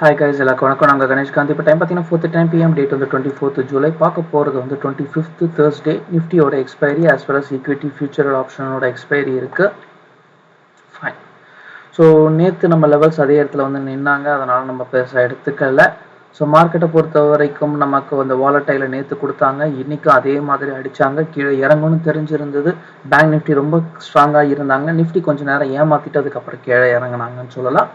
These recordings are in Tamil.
ஹாய் கைஸ் எல்லாருக்கும் வணக்கம். நாங்கள் கணேஷ்காந்த் இப்போ டைம் பார்த்தீங்கன்னா ஃபோர்த்து டைம் பிஎம் டேட் வந்து டுவெண்ட்டி ஃபோர்த் ஜூலை பார்க்க போகிறது வந்து டுவெண்ட்டி ஃபிஃப்த்து தேர்ஸ்டே நிஃப்டியோட expiry as well as equity future ஆப்ஷனோட expiry இருக்குது ஃபைன் ஸோ நேற்று நம்ம லெவல்ஸ் அதே இடத்துல வந்து நின்னாங்க. அதனால் நம்ம பெருசாக எடுத்துக்கல. ஸோ மார்க்கெட்டை பொறுத்த வரைக்கும் நமக்கு வந்து வாலட்டையில் நேற்று கொடுத்தாங்க. இன்றைக்கும் அதே மாதிரி அடித்தாங்க கீழே இறங்கணும்னு தெரிஞ்சிருந்தது. பேங்க் நிஃப்டி ரொம்ப ஸ்ட்ராங்காக இருந்தாங்க. நிஃப்டி கொஞ்சம் நேரம் ஏமாற்றிட்டு அதுக்கப்புறம் கீழே இறங்குனாங்கன்னு சொல்லலாம்.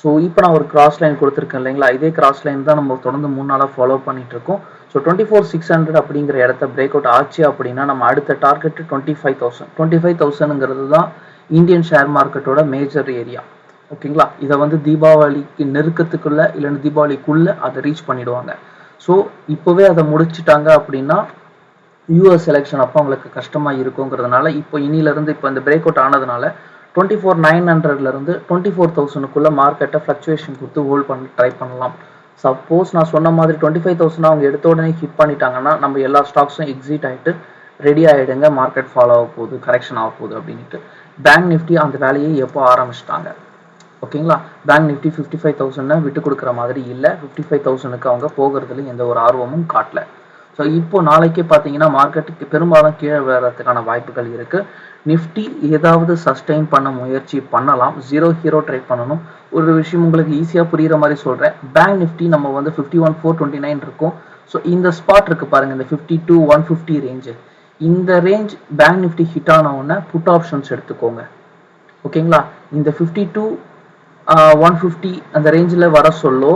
ஸோ இப்போ நான் ஒரு கிராஸ் லைன் கொடுத்துருக்கேன் இல்லைங்களா? இதே கிராஸ் லைன் தான் நம்ம தொடர்ந்து மூணு நாளாக ஃபாலோ பண்ணிட்டு இருக்கோம் so twenty four six hundred அப்படிங்கிற இடத்த பிரேக் அவுட் ஆச்சு அப்படின்னா நம்ம அடுத்த target twenty five thousand twenty five தௌசண்ட்ங்கிறது தான் இந்தியன் ஷேர் மார்க்கெட்டோட மேஜர் ஏரியா ஓகேங்களா? இதை வந்து தீபாவளிக்கு நெருக்கத்துக்குள்ள இல்லைன்னா தீபாவளிக்குள்ள அதை ரீச் பண்ணிடுவாங்க. ஸோ இப்போவே அதை முடிச்சிட்டாங்க அப்படின்னா யூஎஸ் எலெக்ஷன் அப்போ அவங்களுக்கு கஷ்டமாக இருக்குங்கிறதுனால இப்போ இனியிலேருந்து இப்போ இந்த பிரேக் அவுட் ஆனதுனால டுவெண்ட்டி ஃபோர் நைன் ஹண்ட்ரட்லேருந்து டுவெண்ட்டி ஃபோர் தௌசண்ட்குள்ளே மார்க்கெட்டை ஃப்ளக்சுவேஷன் கொடுத்து ஹோல்ட் பண்ணி ட்ரை பண்ணலாம். சப்போஸ் நான் சொன்ன மாதிரி டுவெண்ட்டி ஃபைவ் தௌசண்ட் அவங்க எடுத்த உடனே ஹிட் பண்ணிட்டாங்கன்னா நம்ம எல்லா ஸ்டாக்ஸும் எக்ஸிட் ஆகிட்டு ரெடி ஆகிடுங்க மார்க்கெட் ஃபாலோ ஆக போகுது கரெக்ஷன் ஆக போகுது அப்படின்ட்டு பேங்க் நிஃப்டி அந்த வேலையை எப்போ ஆரம்பிச்சிட்டாங்க? ஓகேங்களா? பேங்க் நிஃப்டி ஃபிஃப்டி ஃபைவ் தௌசண்ட்னு விட்டு கொடுக்குற மாதிரி இல்லை. ஃபிஃப்டி ஃபைவ் தௌசண்ட்க்கு அவங்க போகிறதுல எந்த ஒரு ஆர்வமும் காட்டல. ஸோ இப்போ நாளைக்கே பார்த்தீங்கன்னா மார்க்கெட்டுக்கு பெரும்பாலும் கீழே வர்றதுக்கான வாய்ப்புகள் இருக்குது நிஃப்டி ஏதாவது சஸ்டெயின் பண்ண முயற்சி பண்ணலாம். ஜீரோ ஹீரோ ட்ரை பண்ணணும். ஒரு விஷயம் உங்களுக்கு ஈஸியாக புரிகிற மாதிரி சொல்கிறேன் பேங்க் நிஃப்டி நம்ம வந்து fifty one four twenty nine இருக்கும். ஸோ இந்த ஸ்பாட் இருக்குது பாருங்கள் இந்த fifty two one fifty range இந்த ரேஞ்ச் பேங்க் நிஃப்டி ஹிட் ஆன உடனே புட் ஆப்ஷன்ஸ் எடுத்துக்கோங்க. ஓகேங்களா இந்த ஃபிஃப்டி டூ ஒன் ஃபிஃப்டி அந்த ரேஞ்சில் வர சொல்லோ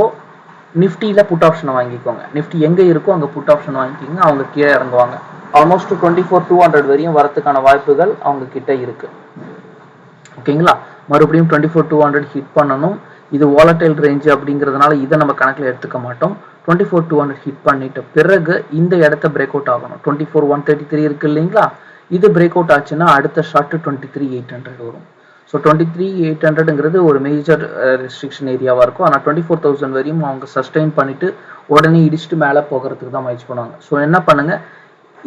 நிஃப்டியில் புட் ஆப்ஷனை வாங்கிக்கோங்க. நிஃப்டி எங்கே இருக்கோ அங்கே புட் ஆப்ஷன் வாங்கிக்கிங்க. அவங்க கீழே இறங்குவாங்க. Almost twenty four two hundred வரையும் வரதுக்கான வாய்ப்புகள் அவங்க கிட்ட இருக்கு. ஓகேங்களா மறுபடியும் twenty four two hundred hit பண்ணணும். இது வாலட்டைல் ரேஞ்சு அப்படிங்கிறதுனால இதை நம்ம கணக்கில் எடுத்துக்க மாட்டோம். Twenty four two hundred hit பண்ணிட்ட பிறகு இந்த இடத்த பிரேக் அவுட் ஆகணும். Twenty four one thirty three இருக்கு இல்லைங்களா? இது பிரேக் அவுட் ஆச்சுன்னா அடுத்த short twenty three eight hundred வரும். ஸோ டுவெண்ட்டி த்ரீ எயிட் ஹண்ட்ரட்ங்கிறது ஒரு மேஜர் ரெஸ்ட்ரிக்ஷன் ஏரியாவாக இருக்கும். ஆனால் டுவெண்ட்டி ஃபோர் தௌசண்ட் வரையும் அவங்க சஸ்டெயின் பண்ணிவிட்டு உடனே இடிச்சுட்டு மேலே போகிறதுக்கு தான் முயற்சி பண்ணுவாங்க. ஸோ என்ன பண்ணுங்கள்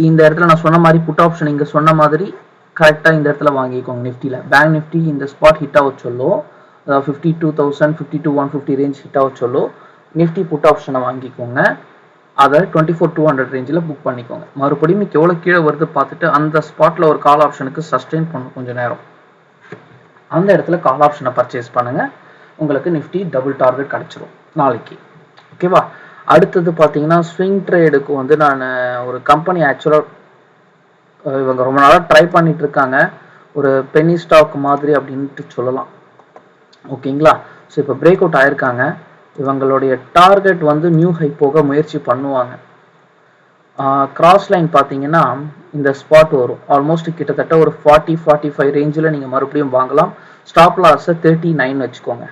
இந்த இடத்துல நான் சொன்ன மாதிரி புட் ஆப்ஷன் இங்கே சொன்ன மாதிரி கரெக்டாக இந்த இடத்துல வாங்கிக்கோங்க நிஃப்டியில். பேங்க் நிஃப்டி இந்த ஸ்பாட் ஹிட் ஆக சொல்லோ fifty two thousand fifty two one fifty range hit ஆக சொல்லோ நிஃப்டி புட் ஆப்ஷனை வாங்கிக்கோங்க. அதை டுவெண்ட்டி ஃபோர் டூ ஹண்ட்ரட் ரேஞ்சில் புக் பண்ணிக்கோங்க. மறுபடியும் எவ்வளோ கீழே வருது பார்த்துட்டு அந்த ஸ்பாட்டில் ஒரு கால் ஆப்ஷனுக்கு சஸ்டெயின் பண்ணும் கொஞ்சம் நேரம். அந்த இடத்துல கால் ஆப்ஷனை பர்ச்சேஸ் பண்ணுங்கள் உங்களுக்கு நிஃப்டி டபுள் டார்கெட் கிடச்சிரும் நாளைக்கு. ஓகேவா அடுத்தது பார்த்தீங்கன்னா ஸ்விங் ட்ரேடுக்கு வந்து நான் ஒரு கம்பெனி ஆக்சுவலாக இவங்க ரொம்ப நாளாக ட்ரை பண்ணிட்டு இருக்காங்க. ஒரு பெனி ஸ்டாக் மாதிரி அப்படின்ட்டு சொல்லலாம். ஓகேங்களா ஸோ இப்போ பிரேக் அவுட் ஆயிருக்காங்க. இவங்களுடைய டார்கெட் வந்து நியூ ஹை போக முயற்சி பண்ணுவாங்க. கிராஸ் லைன் பார்த்தீங்கன்னா இந்த ஸ்பாட் வரும். ஆல்மோஸ்ட் கிட்டத்தட்ட ஒரு ஃபார்ட்டி ஃபார்ட்டி ஃபைவ் ரேஞ்சில் நீங்கள் மறுபடியும் வாங்கலாம். ஸ்டாப் லாஸை தேர்ட்டி நைன் வச்சுக்கோங்க.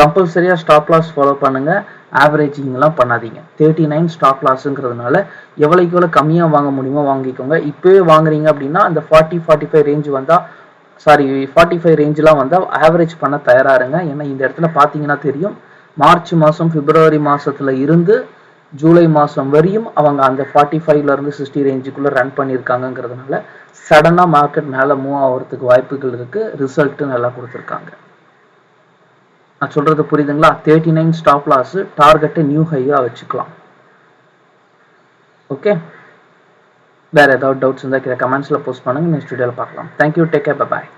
கம்பல்சரியாக ஸ்டாப் லாஸ் ஃபாலோ பண்ணுங்கள் ஆவரேஜிங்லாம் பண்ணாதீங்க. தேர்ட்டி நைன் ஸ்டாப் லாஸுங்கிறதுனால எவ்வளோக்கு எவ்வளோ கம்மியாக வாங்க முடியுமோ வாங்கிக்கோங்க. இப்போவே வாங்குறீங்க அப்படின்னா அந்த ஃபார்ட்டி ஃபார்ட்டி ஃபைவ் ரேஞ்ச் வந்தால் சாரி ஃபார்ட்டி ஃபைவ் ரேஞ்செலாம் வந்தால் ஆவரேஜ் பண்ண தயாராருங்க ஏன்னா இந்த இடத்துல பார்த்தீங்கன்னா தெரியும். மார்ச் மாதம் பிப்ரவரி மாதத்தில் இருந்து ஜூலை மாதம் வரையும் அவங்க அந்த ஃபார்ட்டி ஃபைவ்லேருந்து சிக்ஸ்டி ரேஞ்சுக்குள்ளே ரன் பண்ணியிருக்காங்கங்கிறதுனால சடனாக மார்க்கெட் மேலே மூவ் ஆகிறதுக்கு வாய்ப்புகள் இருக்குது ரிசல்ட்டு நல்லா கொடுத்துருக்காங்க. நான் சொல்கிறது புரியுதுங்களா? தேர்ட்டி நைன் ஸ்டாப் லாஸு டார்கெட்டை நியூ ஹையாக வச்சுக்கலாம். ஓகே வேறு ஏதாவது டவுட்ஸ் இருந்தால் கீழே கமெண்ட்ஸில் போஸ்ட் பண்ணுங்கள் நெக்ஸ்ட் வீடியோவில் பார்க்கலாம். Thank you take care bye